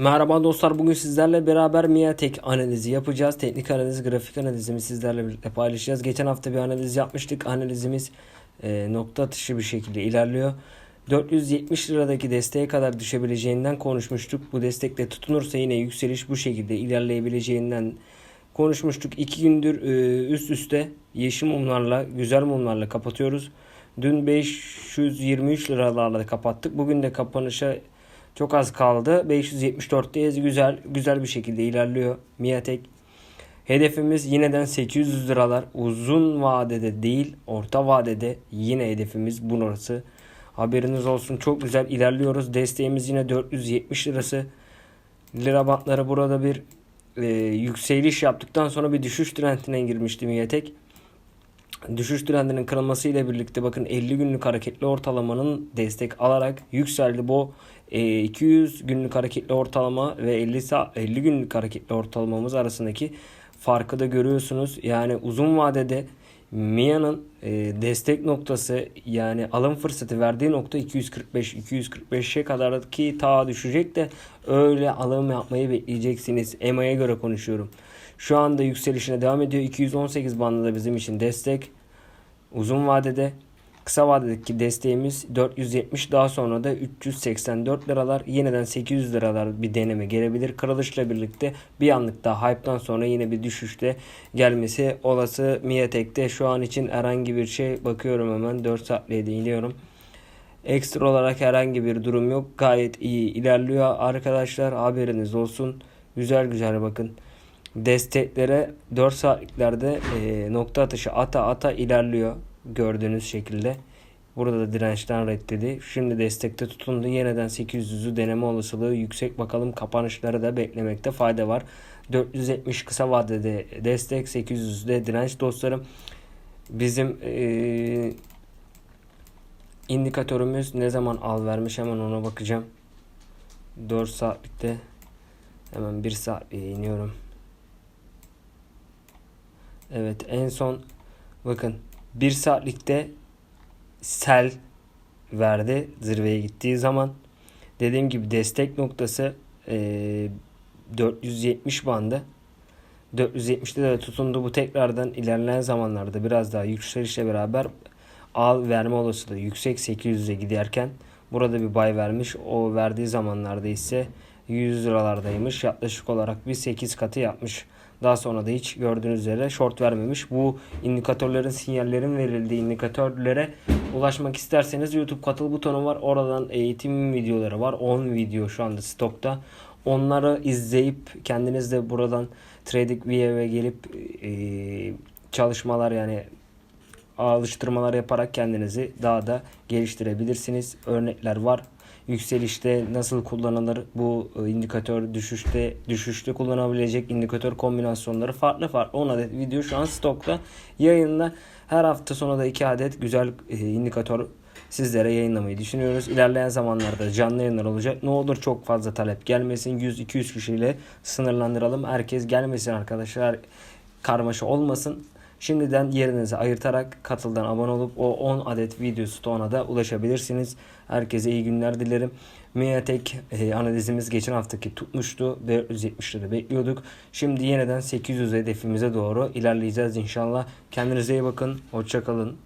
Merhaba dostlar bugün sizlerle beraber Miatek analizi yapacağız. Teknik analiz, grafik analizimi sizlerle birlikte paylaşacağız. Geçen hafta bir analiz yapmıştık. Analizimiz e, nokta atışı bir şekilde ilerliyor. 470 liradaki desteğe kadar düşebileceğinden konuşmuştuk. Bu destekle tutunursa yine yükseliş bu şekilde ilerleyebileceğinden konuşmuştuk. İki gündür e, üst üste yeşil mumlarla, güzel mumlarla kapatıyoruz. Dün 523 liralarla kapattık. Bugün de kapanışa çok az kaldı. 574'teyiz. Güzel güzel bir şekilde ilerliyor Miatek. Hedefimiz yineden 800 liralar. Uzun vadede değil, orta vadede yine hedefimiz bu orası. Haberiniz olsun. Çok güzel ilerliyoruz. Desteğimiz yine 470 lirası. Lira bantları burada bir e, yükseliş yaptıktan sonra bir düşüş trendine girmişti Miatek. Düşüş trendinin kırılması ile birlikte bakın 50 günlük hareketli ortalamanın destek alarak yükseldi. Bu e, 200 günlük hareketli ortalama ve 50 sa- 50 günlük hareketli ortalamamız arasındaki farkı da görüyorsunuz. Yani uzun vadede Mia'nın e, destek noktası yani alım fırsatı verdiği nokta 245 245'e kadar ki ta düşecek de öyle alım yapmayı bekleyeceksiniz. EMA'ya göre konuşuyorum. Şu anda yükselişine devam ediyor. 218 bandında bizim için destek. Uzun vadede kısa vadedeki desteğimiz 470 daha sonra da 384 liralar yeniden 800 liralar bir deneme gelebilir. Kırılışla birlikte bir anlık daha hype'dan sonra yine bir düşüşte gelmesi olası Miatek'te şu an için herhangi bir şey bakıyorum hemen 4 saatliğe değiniyorum. Ekstra olarak herhangi bir durum yok. Gayet iyi ilerliyor arkadaşlar. Haberiniz olsun. Güzel güzel bakın. Desteklere 4 saatliklerde e, nokta atışı ata ata ilerliyor. Gördüğünüz şekilde. Burada da dirençten reddedi. Şimdi destekte tutundu. Yeniden 800'ü deneme olasılığı yüksek. Bakalım kapanışları da beklemekte fayda var. 470 kısa vadede destek. 800'de direnç dostlarım. Bizim e, indikatörümüz ne zaman al vermiş hemen ona bakacağım. 4 saatlikte hemen 1 saatliğe iniyorum. Evet en son bakın 1 saatlikte sel verdi zirveye gittiği zaman. Dediğim gibi destek noktası e, 470 bandı. 470'te de tutundu. Bu tekrardan ilerleyen zamanlarda biraz daha yükselişle beraber al verme olasılığı yüksek 800'e giderken burada bir bay vermiş. O verdiği zamanlarda ise 100 liralardaymış. Yaklaşık olarak bir 8 katı yapmış. Daha sonra da hiç gördüğünüz üzere short vermemiş. Bu indikatörlerin sinyallerin verildiği indikatörlere ulaşmak isterseniz YouTube katıl butonu var. Oradan eğitim videoları var. 10 video şu anda stokta. Onları izleyip kendiniz de buradan Trading View'e gelip e, çalışmalar yani alıştırmalar yaparak kendinizi daha da geliştirebilirsiniz. Örnekler var. Yükselişte nasıl kullanılır bu e, indikatör düşüşte düşüşte kullanabilecek indikatör kombinasyonları farklı farklı 10 adet video şu an stokta yayında. Her hafta sonu da 2 adet güzel e, indikatör sizlere yayınlamayı düşünüyoruz. İlerleyen zamanlarda canlı yayınlar olacak. Ne olur çok fazla talep gelmesin. 100-200 kişiyle sınırlandıralım. Herkes gelmesin arkadaşlar. Karmaşa olmasın. Şimdiden yerinizi ayırtarak katıldan abone olup o 10 adet video stoğuna da ulaşabilirsiniz. Herkese iyi günler dilerim. Miatek e, analizimiz geçen haftaki tutmuştu. 470 lira bekliyorduk. Şimdi yeniden 800 hedefimize doğru ilerleyeceğiz inşallah. Kendinize iyi bakın. Hoşçakalın.